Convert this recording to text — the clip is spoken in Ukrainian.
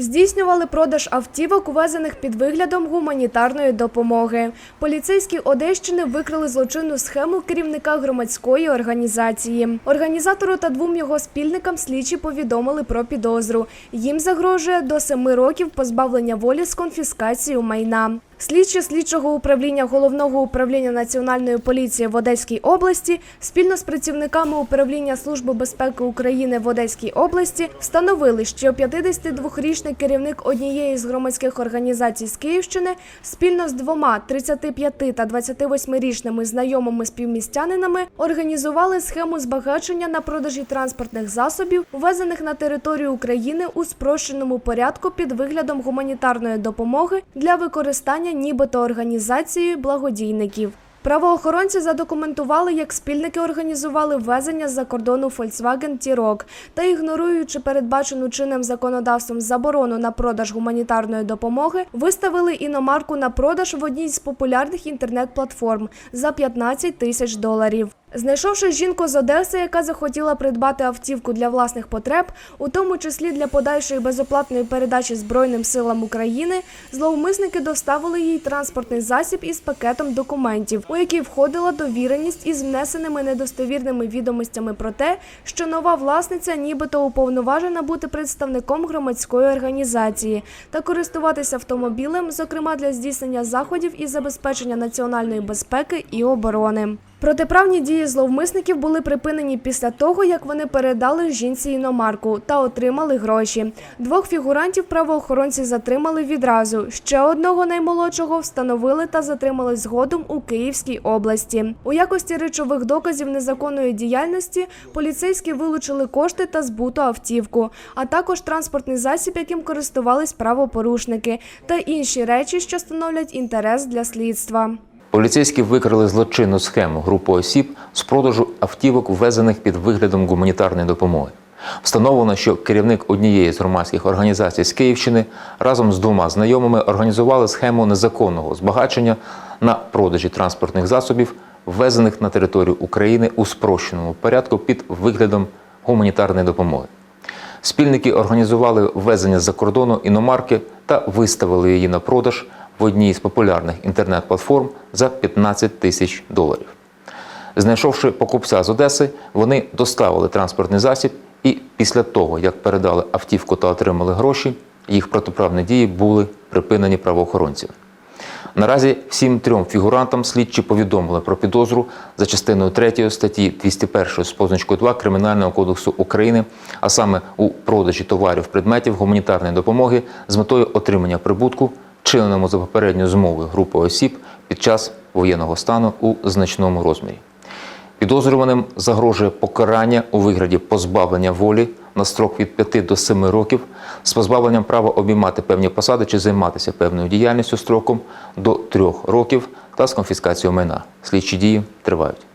Здійснювали продаж автівок, увезених під виглядом гуманітарної допомоги. Поліцейські Одещини викрили злочинну схему керівника громадської організації. Організатору та двом його спільникам слідчі повідомили про підозру. Їм загрожує до семи років позбавлення волі з конфіскацією майна. Слідчі слідчого управління головного управління національної поліції в Одеській області спільно з працівниками управління Служби безпеки України в Одеській області встановили, що 52-річний керівник однієї з громадських організацій з Київщини спільно з двома 35 та 28-річними знайомими співмістянинами організували схему збагачення на продажі транспортних засобів, ввезених на територію України у спрощеному порядку під виглядом гуманітарної допомоги для використання нібито організацією благодійників. Правоохоронці задокументували, як спільники організували ввезення з-за кордону Volkswagen T-Roc та, ігноруючи передбачену чинним законодавством заборону на продаж гуманітарної допомоги, виставили іномарку на продаж в одній з популярних інтернет-платформ за 15 тисяч доларів. Знайшовши жінку з Одеси, яка захотіла придбати автівку для власних потреб, у тому числі для подальшої безоплатної передачі Збройним силам України, зловмисники доставили їй транспортний засіб із пакетом документів, у який входила довіреність із внесеними недостовірними відомостями про те, що нова власниця нібито уповноважена бути представником громадської організації та користуватися автомобілем, зокрема для здійснення заходів із забезпечення національної безпеки і оборони. Протиправні дії зловмисників були припинені після того, як вони передали жінці іномарку та отримали гроші. Двох фігурантів правоохоронці затримали відразу. Ще одного наймолодшого встановили та затримали згодом у Київській області. У якості речових доказів незаконної діяльності поліцейські вилучили кошти та збуту автівку, а також транспортний засіб, яким користувались правопорушники, та інші речі, що становлять інтерес для слідства. Поліцейські викрили злочинну схему групи осіб з продажу автівок, ввезених під виглядом гуманітарної допомоги. Встановлено, що керівник однієї з громадських організацій з Київщини разом з двома знайомими організували схему незаконного збагачення на продажі транспортних засобів, ввезених на територію України у спрощеному порядку під виглядом гуманітарної допомоги. Спільники організували ввезення з-за кордону іномарки та виставили її на продаж в одній з популярних інтернет-платформ за 15 тисяч доларів. Знайшовши покупця з Одеси, вони доставили транспортний засіб і після того, як передали автівку та отримали гроші, їх протиправні дії були припинені правоохоронцями. Наразі всім трьом фігурантам слідчі повідомили про підозру за частиною 3 статті 201 з позначкою 2 Кримінального кодексу України, а саме у продажі товарів предметів гуманітарної допомоги з метою отримання прибутку, вчиненому за попередньою змовою групи осіб під час воєнного стану у значному розмірі. Підозрюваним загрожує покарання у вигляді позбавлення волі на строк від 5 до 7 років з позбавленням права обіймати певні посади чи займатися певною діяльністю строком до 3 років та з конфіскацією майна. Слідчі дії тривають.